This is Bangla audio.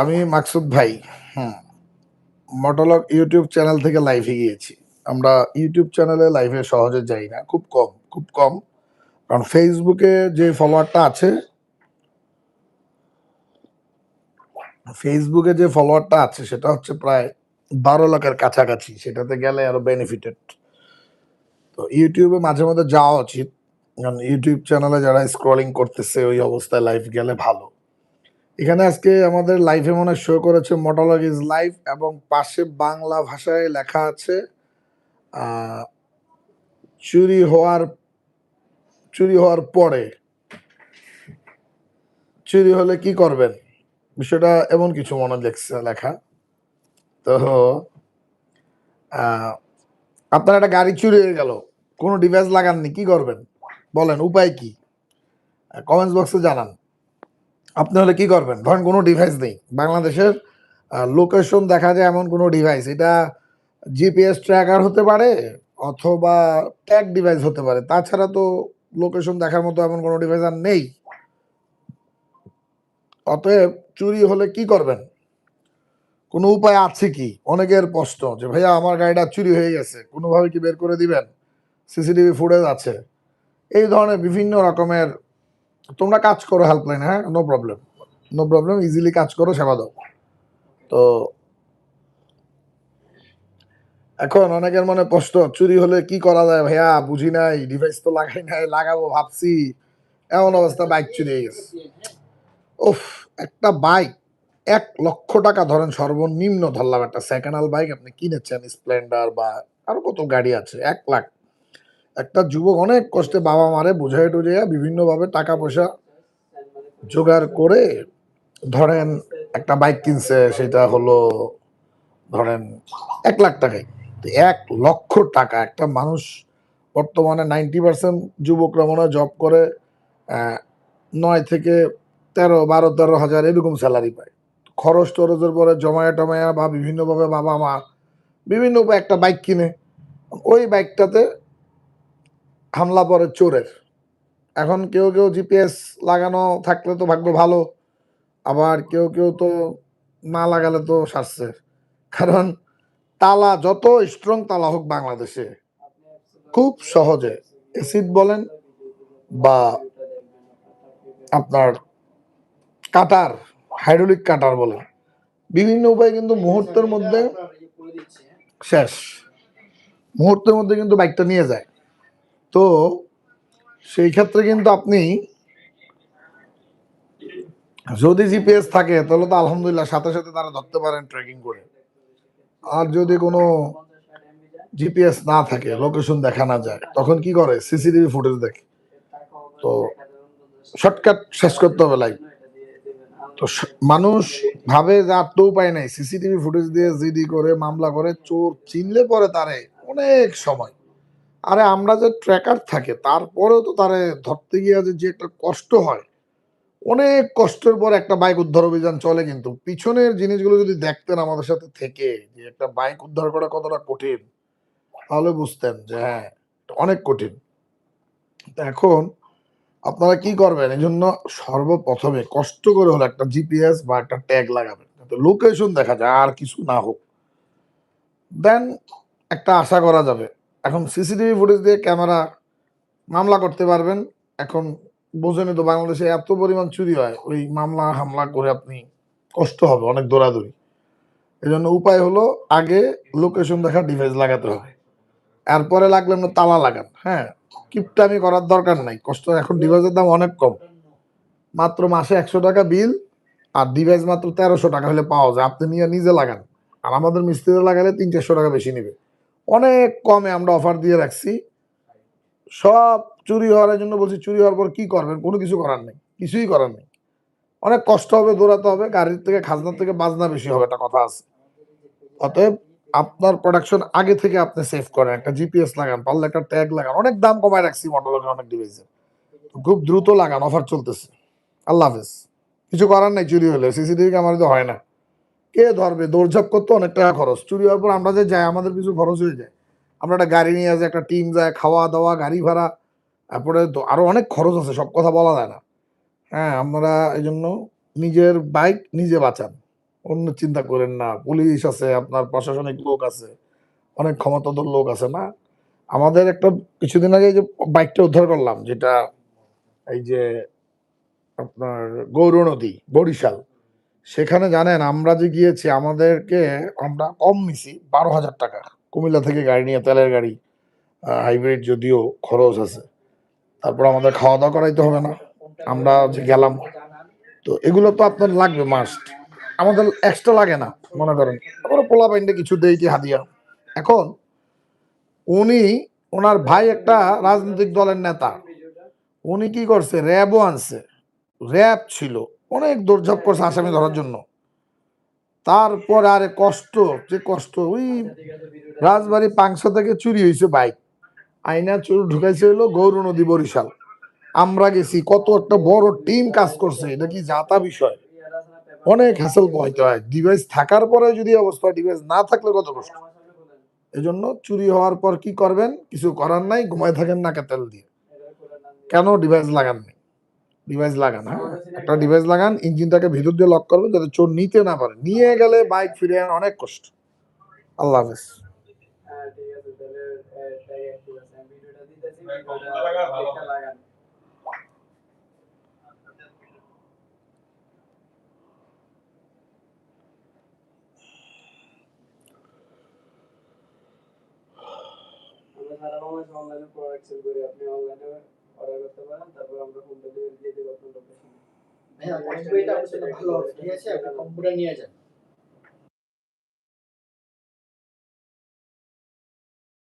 আমি মাকসুদ ভাই, হুম মোটলগ ইউটিউব চ্যানেল থেকে লাইভে গিয়েছি। আমরা ইউটিউব চ্যানেলে লাইভে সহজে যাই না, খুব কম খুব কম। কারণ ফেসবুকে যে ফলোয়ারটা আছে ফেসবুকে যে ফলোয়ারটা আছে, সেটা হচ্ছে প্রায় বারো লাখের কাছাকাছি, সেটাতে গেলে আরও বেনিফিটেড তো ইউটিউবে মাঝে মধ্যে যাওয়া উচিত, কারণ ইউটিউব চ্যানেলে যারা স্ক্রলিং করতেছে, ওই অবস্থায় লাইভ গেলে ভালো। এখানে আজকে আমাদের লাইভে মনে শো করেছে মোটলগ ইজ লাইভ এবং পাশে বাংলা ভাষায় লেখা আছে চুরি হওয়ার চুরি হওয়ার পরে। চুরি হলে কি করবেন? বিষয়টা এমন কিছু মনে লেখছে, লেখা। তো আপনার একটা গাড়ি চুরি হয়ে গেল, কোনো ডিভাইস লাগাননি, কি করবেন? বলেন, উপায় কি? কমেন্টস বক্সে জানান। আপনি হলে কি করবেন? ধরেন কোনো ডিভাইস নেই। বাংলাদেশের লোকেশন দেখা যায় এমন কোনো ডিভাইস এটা জিপিএস ট্র্যাকার হতে পারে অথবা ট্যাগ ডিভাইস হতে পারে। তাছাড়া তো লোকেশন দেখার মতো এমন কোনো ডিভাইস আর নেই। অতএব চুরি হলে কি করবেন? কোনো উপায় আছে কি? অনেকের প্রশ্ন যে, ভাইয়া, আমার গাড়িটা চুরি হয়ে গেছে। কোনোভাবে কি বের করে দিবেন? সিসিটিভি ফুটেজ আছে। এই ধরনের বিভিন্ন রকমের তোমরা কাজ করো হেল্পলাইন হ্যাঁ? No problem no problem easily কাজ করো, সেবা দাও। তো এখন অনেকের মনে প্রশ্ন, চুরি হলে কি করা যায় ভাইয়া? বুঝি নাই ডিভাইস তো লাগাই নাই, লাগাবো ভাবছি। এমন অবস্থা বাইক চুরি হয়ে গেছে। উফ, একটা বাইক এক লক্ষ টাকা ধরেন সর্বনিম্ন ধরলাম একটা সেকেন্ড হ্যান্ড বাইক আপনি কিনেছেন স্প্লেন্ডার বা আরও কত গাড়ি আছে, এক লাখ একটা যুবক অনেক কষ্টে বাবা মারে বুঝাই টুঝাইয়া বিভিন্নভাবে টাকা পয়সা জোগাড় করে। ধরেন একটা বাইক কিনছে, সেটা হলো ধরেন এক লাখ টাকায়। তো এক লক্ষ টাকা একটা মানুষ বর্তমানে নাইনটি পার্সেন্ট যুবকরা মনে জব করে নয় থেকে তেরো, বারো, তেরো হাজার এরকম স্যালারি পায়। খরচ টরচের পরে জমায়া টমায়া বা বিভিন্নভাবে বাবা মা বিভিন্ন একটা বাইক কিনে। ওই বাইকটাতে হামলা পরে চোরের। এখন কেউ কেউ জিপিএস লাগানো থাকলে তো ভাগ্য ভালো, আবার কেউ কেউ তো না লাগালে তো সারছে। কারণ তালা যত স্ট্রং তালা হোক বাংলাদেশে, খুব সহজে এসিড বলেন বা আপনার কাটার হাইড্রোলিক কাটার বলেন, বিভিন্ন উপায়ে কিন্তু মুহূর্তের মধ্যে শেষ। মুহূর্তের মধ্যে কিন্তু বাইকটা নিয়ে যায়। তো সেই ক্ষেত্রে কিন্তু আপনি যদি জিপিএস থাকে, তাহলে তো আলহামদুলিল্লাহ সাথে সাথে তারা ধরতে পারেন ট্রেকিং করে। আর যদি কোনো জিপিএস না থাকে লোকেশন দেখা না যায়, তখন কি করে? সিসিটিভি ফুটেজ দেখে। তো শর্টকাট শেষ করতে হবে লাইভ তো মানুষ ভাবে যে আর তো উপায় নাই। সিসিটিভি ফুটেজ দিয়ে জিডি করে, মামলা করে, চোর চিনলে পরে তারে অনেক সময়। আরে আমরা যে ট্র্যাকার থাকে, তারপরেও তো তারে ধরতে গিয়ে যে যে একটা কষ্ট হয়, অনেক কষ্টের পর একটা বাইক উদ্ধার অভিযান চলে কিন্তু। পিছনের জিনিসগুলো যদি দেখতেন আমাদের সাথে থেকে, যে একটা বাইক উদ্ধার করা কতটা কঠিন, তাহলে বুঝতেন যে হ্যাঁ অনেক কঠিন। এখন আপনারা কি করবেন? এই জন্য সর্বপ্রথমে কষ্ট করে হলো একটা জিপিএস বা একটা ট্যাগ লাগাবেন। লোকেশন দেখা যায়, আর কিছু না হোক। দেন একটা আশা করা যাবে এখন সিসিটিভি ফুটেজ দিয়ে ক্যামেরা মামলা করতে পারবেন। এখন বোঝেনি তো বাংলাদেশে এত পরিমাণ চুরি হয়, ওই মামলা হামলা করে আপনি কষ্ট হবে, অনেক দৌড়াদৌড়ি। এই জন্য উপায় হলো আগে লোকেশন দেখা ডিভাইস লাগাতে হবে। এরপরে লাগলে না তালা লাগান হ্যাঁ? কিপটামি করার দরকার নাই, কষ্ট এখন ডিভাইসের দাম অনেক কম। মাত্র মাসে একশো টাকা বিল আর ডিভাইস মাত্র তেরোশো টাকা হলে পাওয়া যায়, আপনি নিয়ে নিজে লাগান। আর আমাদের মিস্ত্রিরা লাগালে তিন চারশো টাকা বেশি নেবে। অনেক কমে আমরা অফার দিয়ে রাখছি। সব চুরি হওয়ার জন্য বলছি, চুরি হওয়ার পর কি করবেন? কোনো কিছু করার নেই, কিছুই করার নেই। অনেক কষ্ট হবে, দৌড়াতে হবে, গাড়ির থেকে, খাজনার থেকে বাজনা বেশি হবে, একটা কথা আছে। অতএব আপনার প্রোডাকশন আগে থেকে আপনি সেভ করেন, একটা জিপিএস লাগান, পারলে একটা ট্যাগ লাগান, অনেক দাম কমায় রাখছি মোটরসাইকেল অনেক ডিভাইসে খুব দ্রুত লাগান অফার চলতেছে। আল্লাহ হাফেজ। কিছু করার নাই, চুরি হলে সিসিটিভি ক্যামেরা তো হয় না। কে ধরবে? দৌড়ঝাপ করতে অনেক টাকা খরচ। চুরি হওয়ার পর আমরা যে যাই, আমাদের কিছু খরচ হয়ে যায়। আমরা একটা গাড়ি নিয়ে আসি, একটা টিম যায়, খাওয়া দাওয়া, গাড়ি ভাড়া। তারপরে তো আরও অনেক খরচ আছে, সব কথা বলা যায় না। হ্যাঁ আমরা এই জন্য নিজের বাইক নিজে বাঁচান। অন্য চিন্তা করেন না। পুলিশ আছে, আপনার প্রশাসনিক লোক আছে, অনেক ক্ষমতাধর লোক আছে, না? আমাদের একটা কিছুদিন আগে যে বাইকটা উদ্ধার করলাম, যেটা এই যে আপনার গৌর নদী, বরিশাল। সেখানে জানেন, আমরা যে গিয়েছি, আমাদেরকে আমরা কম নিছি বারো হাজার টাকা। কুমিল্লা থেকে গাড়ি নিয়ে, তেলের গাড়ি হাইব্রিড যদিও খরচ আছে। তারপর আমাদের খাওয়া দাওয়া করাইতে হবে না। আমরা যে গেলাম, তো এগুলো তো আপনার লাগবে মাস্ট আমাদের এক্সট্রা লাগে না, মনে করেন। তারপরে পোলা পাইন্ডে কিছু দেই হাদিয়া। এখন উনি, ওনার ভাই একটা রাজনৈতিক দলের নেতা। উনি কি করছে? র্যাবও আনছে। র্যাব ছিল। অনেক দৌড়ঝাপ করছে আসামি ধরার জন্য। তারপর আরে কষ্ট যে কষ্ট ওই রাজবাড়ি পাংশা থেকে চুরি হয়েছে বাইক। আইনা চুর ঢুকাইছে হলো গৌর নদী বরিশাল। আমরা গেছি কত একটা বড় টিম কাজ করছে এটা কি যাতা বিষয়? অনেক হ্যাসেল পোহাইতে হয়। ডিভাইস থাকার পরে যদি অবস্থা ডিভাইস না থাকলে কত কষ্ট? এজন্য চুরি হওয়ার পর কি করবেন? কিছু করার নাই ঘুমায় থাকেন নাকে তেল দিয়ে। কেন ডিভাইস লাগান নাই ডিভাইস লাগান হ্যাঁ? একটা ডিভাইস লাগান, ইঞ্জিনটাকে ভিতর দিয়ে লক করবেন যাতে চোর নিতে না পারে। নিয়ে গেলে বাইক ফিরে অনেক কষ্ট। আল্লাহ হাফেজ। সারা বাংলাদেশ অনলাইনে প্রোডাক্ট সেল করি, আপনি অনলাইনে অর্ডার করতে পারেন তারপর আমরা হোম ডেলিভারি দিয়ে দেবো আপনার লোকেশনে ভাইয়া জন্য ভালো ঠিক আছে আপনি কম্পিউটার নিয়ে যান।